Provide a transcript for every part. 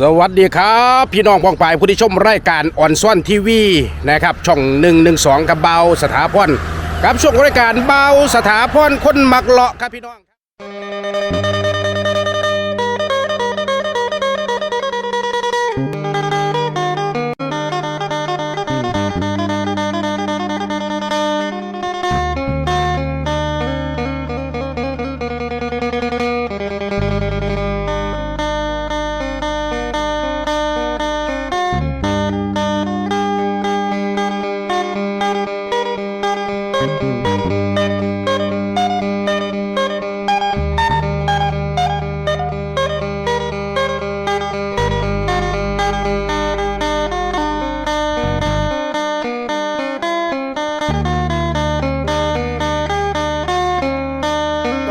สวัสดีครับ พี่น้องปองปายผู้ที่ชมรายการออนซ่อนทีวีนะครับช่อง 112 กับเบาสถาพรกับช่วงรายการเบาสถาพรคนมักเลาะครับพี่น้องครับ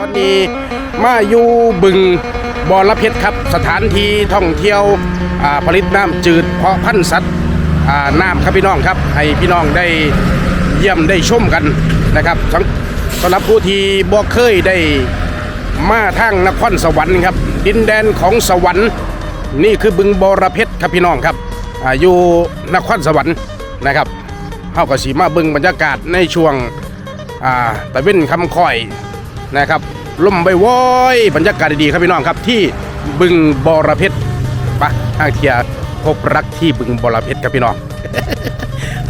อนนี้มาอยู่บึงบอระเพ็ดครับ สถานที่ท่องเที่ยวผลิตน้ำจืดเพาะพันธุ์สัตว์น้ำครับพี่น้องครับ ให้พี่น้องได้เยี่ยมได้ชมกันนะครับสำหรับผู้ที่บ่เคยได้มาทางนครสวรรค์ครับ ดินแดนของสวรรค์ นี่คือบึงบอระเพ็ดครับพี่น้องครับออยู่นครสวรรค์นะครับเฮาก็สีมาบึงบรรยากาศในช่วงตะเว้นคำคอย นะครับลมใบวอยบรรยากาศดีๆครับพี่น้องครับที่บึงบอระเพ็ดปะทางเทียพบรักที่บึงบอระเพ็ดครับพี่น้อง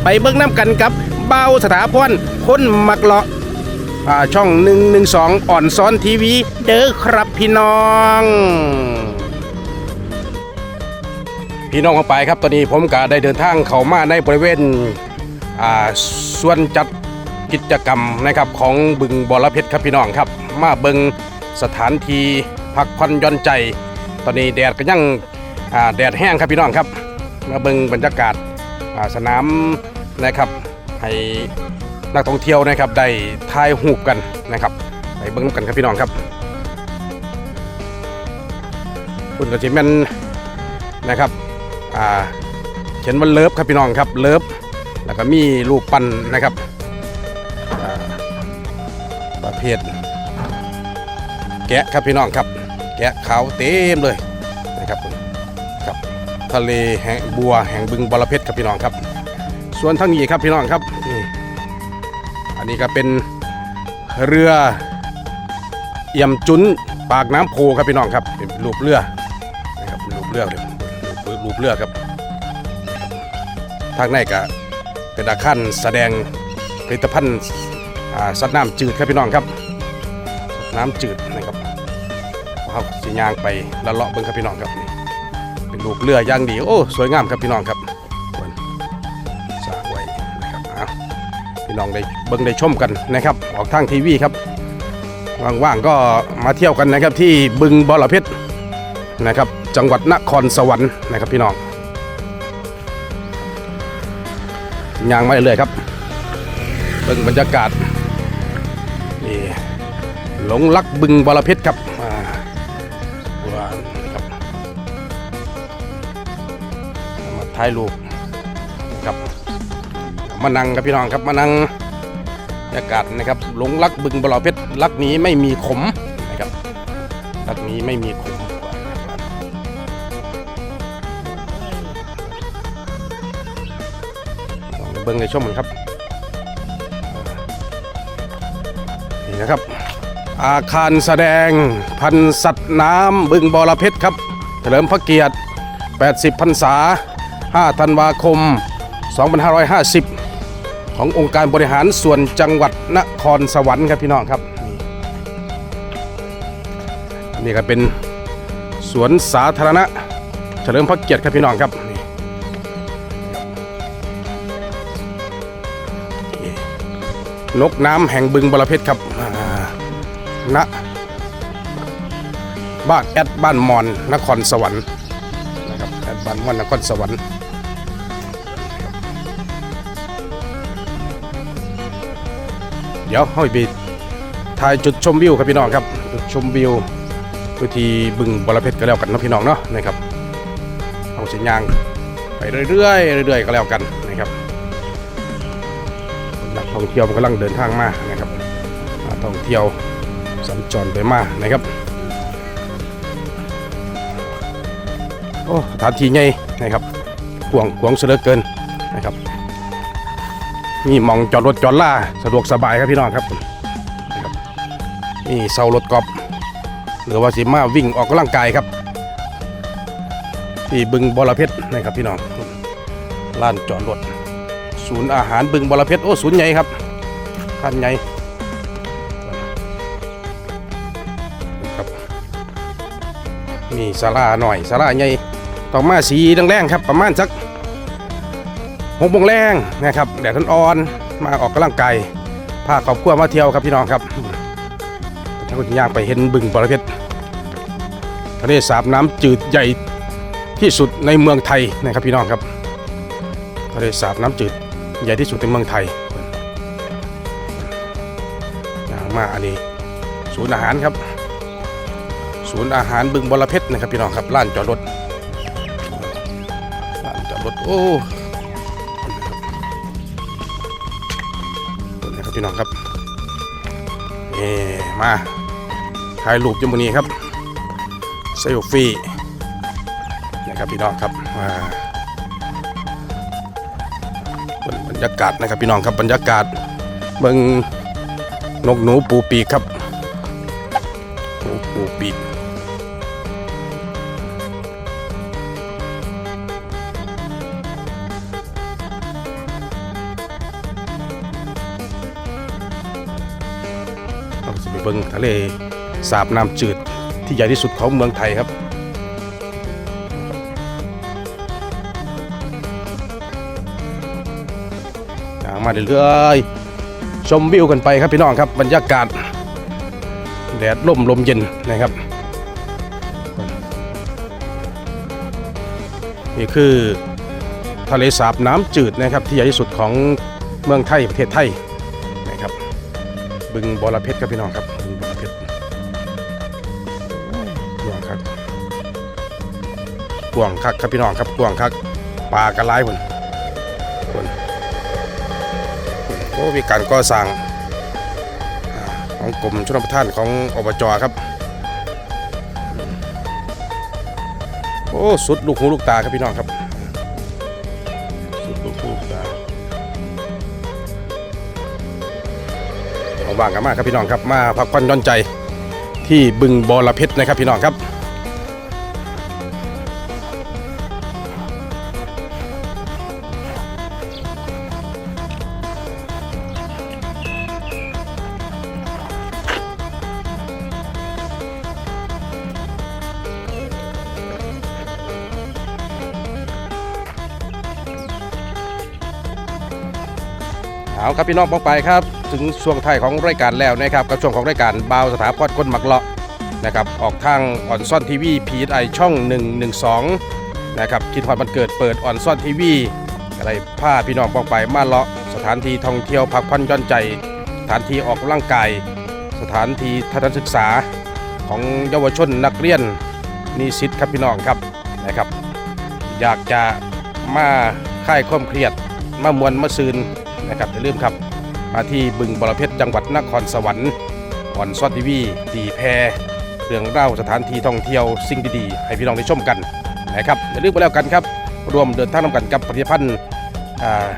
ไปเบิ้งน้ำกันกับเบาสถาพรคนมักเลาะอ่าช่อง 112 อ่อนซ้อนทีวี เด้อครับพี่น้อง พี่น้องเข้าไปครับตอนนี้ผมก็ได้เดินทางเข้ามาในบริเวณส่วนจัด กิจกรรมนะครับของบึงบอระเพ็ดครับพี่น้องครับ มาเบิงสถานที่พักผ่อนย่อนใจ ตอนนี้แดดก็ยังอ่าแดดแห้งครับพี่น้องครับ มาเบิงบรรยากาศาสนามนะครับให้นักท่องเที่ยวนะครับได้ถ่ายรูปกันนะครับไปเบิ้งนำกันครับพี่น้องครับคุณกระชิแมนนะครับเขียนว่าเลิฟครับพี่น้องครับเลิฟแล้วก็มีรูปปั้นนะครับ ประเภท แกะครับพี่น้องครับ แกะขาวเต็มเลยนะครับครับทะเลแห่งบัวแห่งบึงบรเพ็ดครับพี่น้องครับส่วนทั้งนี้ครับพี่น้องครับนี่อันนี้ก็เป็นเรือเอี่ยมจุนปากน้ำโพครับพี่น้องครับเป็นรูปเรือนะครับรูปเรือเลยรูปรูปเรือครับทางในก็เป็นอาคารแสดงผลิตภัณฑ์ สัตว์น้ำจืดครับพี่น้องครับสัตว์น้ำจืดนะครับเขาสิยางไปละเลาะเบิ้งครับพี่น้องครับนี่เป็นรูปเรือย่างดีโอ้สวยงามครับพี่น้องครับสร้างไว้นะครับพี่น้องได้เบิ่งได้ชมกันนะครับ ออกทางทีวีครับว่างๆก็มาเที่ยวกันนะครับที่บึงบอระเพ็ดนะครับ จังหวัดนครสวรรค์นะครับพี่น้องย่างมาเรื่อยครับเบิ่งบรรยากาศ หลงลักบึงบอรเพ็ดครับอ่าวานะครับมาถ่ายรูปครับมานั่งครับพี่น้องครับมานั่งบรรยากาศนะครับหลงรักบึงบลเพชรรักนี้ไม่มีขมนะครับรักนี้ไม่มีขมเบิ้งในช่วงมันครับ นี่นะครับ อาคารแสดงพันสัตว์น้ำบึงบอระเพ็ดครับเฉลิมพระเกียรติ 80 พรรษา 5 ธันวาคม 2550 ขององค์การบริหารส่วนจังหวัดนครสวรรค์ครับพี่น้องครับ นี่อันนี่ก็เป็นสวนสาธารณะ เฉลิมพระเกียรติครับพี่น้องครับ นกน้ำแห่งบึงบรเพชรครับณบ้านแอดบ้านมอนนครสวรรค์นะครับแอดบ้านมอนนครสวรรค์เดี๋ยวห้อยไปถ่ายจุดชมวิวครับพี่น้องครับจุดชมวิววิธีบึงบรเพชรก็แล้วกันนะพี่น้องเนาะนะครับเอาสิยางไปเรื่อยๆเรื่อยๆก็แล้วกันนะครับ ท่องเที่ยวมันกำลังเดินทางมานะครับท่องเที่ยวสัญจรไปมานะครับโอ้สถานที่ใหญ่นะครับกวงกวงเสือเหลือเกินนะครับมีหมองจอดรถจอดล่าสะดวกสบายครับพี่น้องครับนะครับนี่เสารถกอล์ฟหรือว่าสิมาวิ่งออกกำลังกายครับที่บึงบอระเพ็ดนะครับพี่น้องลานจอดรถ ศูนย์อาหารบึงบอรเพ็ดโอ้ศูนย์ใหญ่ครับคันใหญ่ครับนี่ศาลาหน่อยศาลาใหญ่ต่อมาสีแดงๆครับ ประมาณสักหกโมงแรงนะครับแดดอ่อนๆมาออกกำลังกายพาครอบครัวมาเที่ยวครับพี่น้องครับท่านก็จะย่างไปเห็นบึงบอรเพ็ดทะเลสาบน้ำจืดใหญ่ที่สุดในเมืองไทยนะครับพี่น้องครับทะเลสาบน้ำจืด ใหญ่ที่สุดในเมืองไทยมาอันนี้ ศูนย์อาหารครับ ศูนย์อาหารบึงบรเพชรนะครับพี่น้องครับลานจอดรถลานจอดรถโอ้นะครับพี่น้องครับเอ่มาถ่ายรูปจมูกนี้ครับเซลฟี่นะครับพี่น้องครับอ่า ยากาศนะครับพี่น้องครับบรรยากาศเมืองนกหนูปูปีกครับหนูปูปีกเราจะไปเบิงทะเลสาบน้ำจืดที่ใหญ่ที่สุดของเมืองไทยครับางมาเรื่อยๆชมวิวกันไปครับพี่น้องครับบรรยากาศแดดร่มลมเย็นนะครับ นี่คือทะเลสาบน้ำจืดนะครับ ที่ใหญ่ที่สุดของเมืองไทยประเทศไทยนะครับ บึงบอระเพ็ดครับพี่น้องครับบึงบอระเพ็ดกวางคักกวางคักครับพี่น้องครับกวางคักปลากระไรคนคน โอ้มีการก่อสร้างอ่าของกรมชลประทานของอบจครับ โอ้สุดลูกหูลูกตาครับพี่น้องครับสุดลูกหูลูกตาเอาว่างกันมากครับพี่น้องครับมาพักผ่อนหย่อนใจที่บึงบอระเพ็ดนะครับพี่น้องครับ เอาครับพี่น้องมองไปครับ ถึงช่วงท้ายของรายการแล้วนะครับกับช่วงของรายการบาวสถาพรคนหมักเลาะนะครับออกทางออนซ่อนทีวีพีไอช่อง 112นะครับคิดฮอดมันเกิดเปิดออนซ่อนทีวีอะไรผ้าพี่น้องมองไปมาเลาะสถานที่ท่องเที่ยวพักผ่อนหย่อนใจ สถานที่ออกกำลังกายสถานที่ทัศนศึกษาของเยาวชนนักเรียนนิสิตครับพี่น้องครับนะครับ อยากจะมาคลายความเครียดมามวนมาซืน นะครับอย่าลืมครับมาที่บึงบรเพชรจังหวัดนครสวรรค์อ่อนซอดทีวีตีแพรเรื่องเล่าสถานที่ท่องเที่ยวสิ่งดีๆให้พี่น้องได้ชมกันนะครับอย่าลืมไปแล้วกันครับรวมเดินทางนำกันกับผลิตภัณฑ์อ่า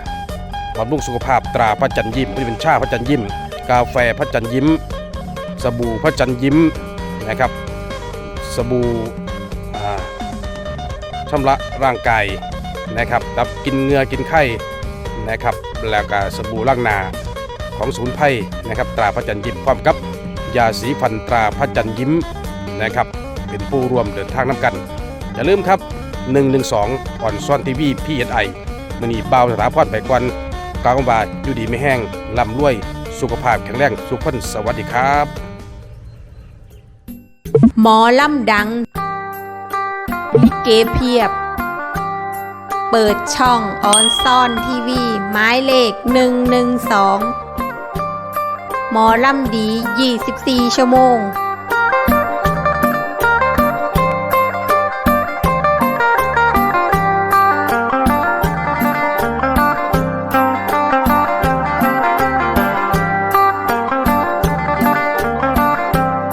บำรุงสุขภาพตราพระจันทร์ยิ้มผลิตภัณชาพระจันทร์ยิ้ม กาแฟพระจันทร์ยิ้ม สบู่พระจันทร์ยิ้มนะครับ สบู่อ่าชำระร่างกายนะครับดับกินเงือกินไข้นะครับ แล้วก็สบู่ล้างนาของศูนย์ไพ่นะครับตราพระจันทร์ยิ้มพร้อมกับยาสีฟันตราพระจันทร์ยิ้มนะครับเป็นผู้ร่วมเดินทางน้ำกัน อย่าลืมครับ 112อ่อนซ่อนทีวีพีเอสไอมันนี่เบาสถาพรไปก่อนกลางบาอยู่ดีไม่แห้งลำรวย สุขภาพแข็งแรงสุขคนสวัสดีครับ หมอลำดัง เกเพียบ เปิดช่องออนซ่อนทีวี หมายเลข 112 หมอลำดี 24 ชั่วโมง